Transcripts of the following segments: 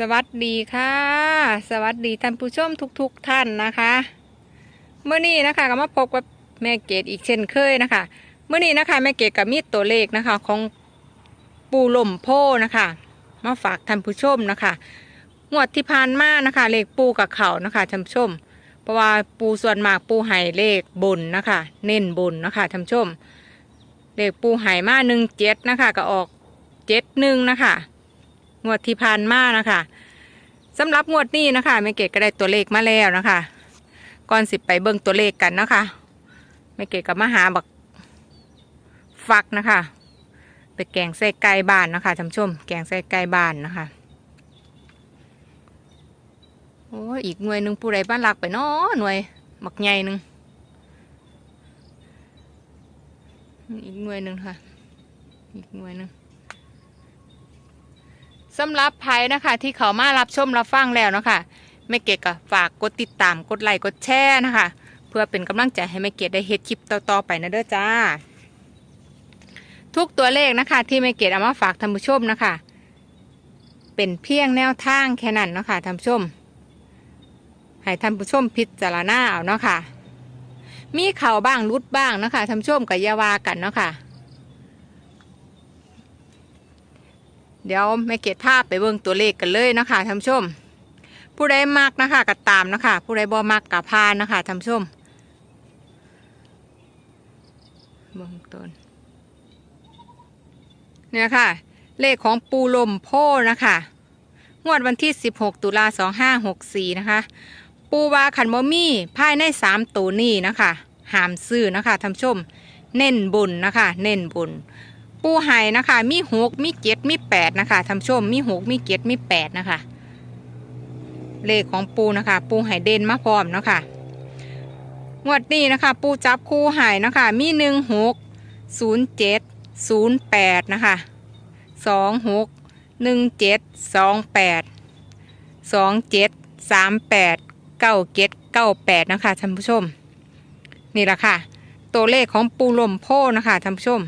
สวัสดีค่ะ สวัสดีท่านผู้ชมทุกๆทท่านนะคะเมื่อนี้นะคะก็มาพบกับแม่เกดอีกเช่นเคยนะคะเมื่อนี้นะคะแม่เกดกับมีตัวเลขนะคะ ของปูล่มโพนะคะ มาฝากท่านผู้ชมนะคะงวดที่ผ่านมานะคะ เลขปูกับเขานะคะท่านผู้ชม เพราะว่าปูส่วนมากปูไห่เลขบนนะคะ เน้นบนนะคะท่านผู้ชมเลขปูไห่มาหนึ่งเจ็ดนะคะ ก็ออกเจ็ดหนึ่งนะคะ งวดที่ผ่านมานะคะสำหรับงวดนี้นะคะแม่เกดก็ได้ตัวเลขมาแล้วนะคะ ก่อนสิไปเบิ่งตัวเลขกันนะคะแม่เกดกับมาหาบักฟักนะคะ ไปแกงใส่ไก่บ้านนะคะท่านชม แกงใส่ไก่บ้านนะคะ โอ้อีกหน่วยหนึ่งผู้ใดบ้านหลักไปเนาะหน่วยบักใหญ่หนึ่งอีกหน่วยหนึ่งค่ะ อีกหน่วยหนึ่ง สำหรับไพ่นะคะ ที่เขามารับชมรับฟังแล้วเนาะคะแม่เกดก็ฝากกดติดตามกดไลค์กดแชร์นะคะ เพื่อเป็นกำลังใจให้แม่เกดได้เฮ็ดคลิปต่อๆไปนะเด้อจ้า ทุกตัวเลขนะคะ ที่แม่เกดเอามาฝากท่านผู้ชมนะคะ เป็นเพียงแนวทางแค่นั้นเนาะค่ะท่านผู้ชมให้ท่านผู้ชมพิจารณาเอาเนาะค่ะมีเข่าบ้างรุดบ้างเนาะคะท่านผู้ชมกับยาวากันเนาะค่ะ เดี๋ยวแม่เกดภาพไปเบิ่งตัวเลขกันเลยนะคะท่านผู้ชม ผู้ใดมักนะคะก็ตามนะคะ ผู้ใดบ่มักก็พานนะคะท่านผู้ชมเบิ่งต้นเนี่ยนะคะเลขของปูลมโพนะคะงวดวันที่ 16 ตุลา2564 นะคะ ปูวาขันมมี่ภายใน 3 ตัวนี้นะคะหามซื้อนะคะท่านผู้ชม เน้นบุญนะคะ เน้นบุญ ปูไห่นะคะ มีหกมีเจ็ดมีแปดนะคะท่านผู้ชมมีหกมีเจ็ดมีแปดนะคะ เลขของปูนะคะ ปูไห่เด่นมาพร้อมเนาะคะงวดนี้นะคะ ปูจับคู่ไห่นะคะ มีหนึ่งหกศูนย์เจ็ดศูนย์แปดนะคะสองหกหนึ่งเจ็ดสองแปดสองเจ็ดสามแปดเก้าเจ็ดเก้าแปดนะคะท่านผู้ชม นี่แหละค่ะ ตัวเลขของปูลมโพนะคะท่านผู้ชม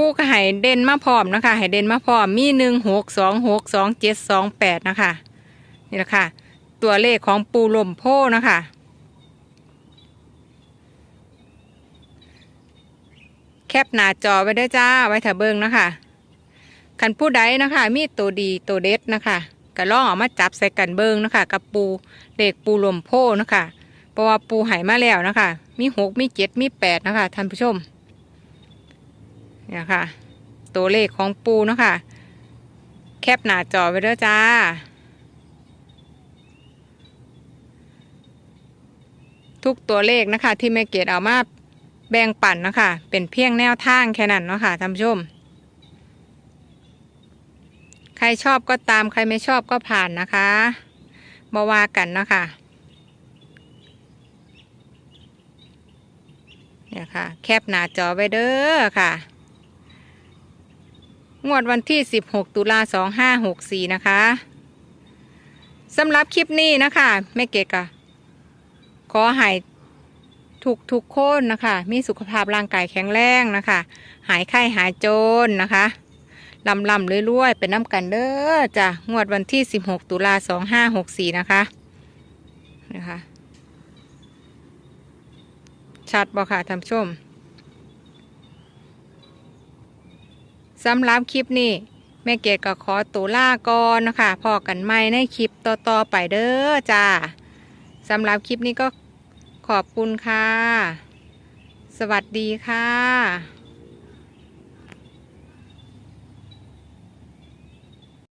ปูก็ให้เด่นมาพร้อมนะคะให้เด่นมาพร้อมมีหนึ่งหกสองหกสองเจ็ดสองแปดนะคะนี่แหละค่ะ ตัวเลขของปูลมโพนะคะแคปหน้าจอไว้ได้จ้าไว้ถ้าเบิ้งนะคะคันผู้ใดนะคะ มีตัวดีตัวเด็ดนะคะก็ลองเอามาจับใส่กันเบิ้งนะคะ กับปูเลขปูลมโพนะคะเพราะว่าปูหายมาแล้วนะคะ มีหกมีเจ็ดมีแปดนะคะท่านผู้ชม เนี่ยค่ะ ตัวเลขของปูเนาะค่ะ แคปหนาจอไว้ด้วจ้า ทุกตัวเลขนะคะ ที่แม่เกดเอามาแบ่งปันนะคะ เป็นเพียงแนวทางแค่นั้นเนาะค่ะท่านผู้ชม ใครชอบก็ตามใครไม่ชอบก็ผ่านนะคะบาว่ากันเนาะค่ะเนี่ยค่ะ แคปหน้าจอไว้เด้อค่ะ งวดวันที่ 16 ตุลา2564 นะคะสำหรับคลิปนี้นะคะแม่เกดก็ขอให้ทุกทุกคนนะคะ มีสุขภาพร่างกายแข็งแรงนะคะ หายไข้หายโจรนะคะลำลำรวยๆเป็นน้ำกันเด้อจ้ะงวดวันที่ 16 ตุลา2564 นะคะนะคะ ชัดบ่ค่ะท่านผู้ชม สำหรับคลิปนี้แม่เกดก็ขอตัวลาก่อนนะคะพอกันใหม่ในคลิปต่อๆไปเด้อจ้าสำหรับคลิปนี้ก็ขอบคุณค่ะ สวัสดีค่ะ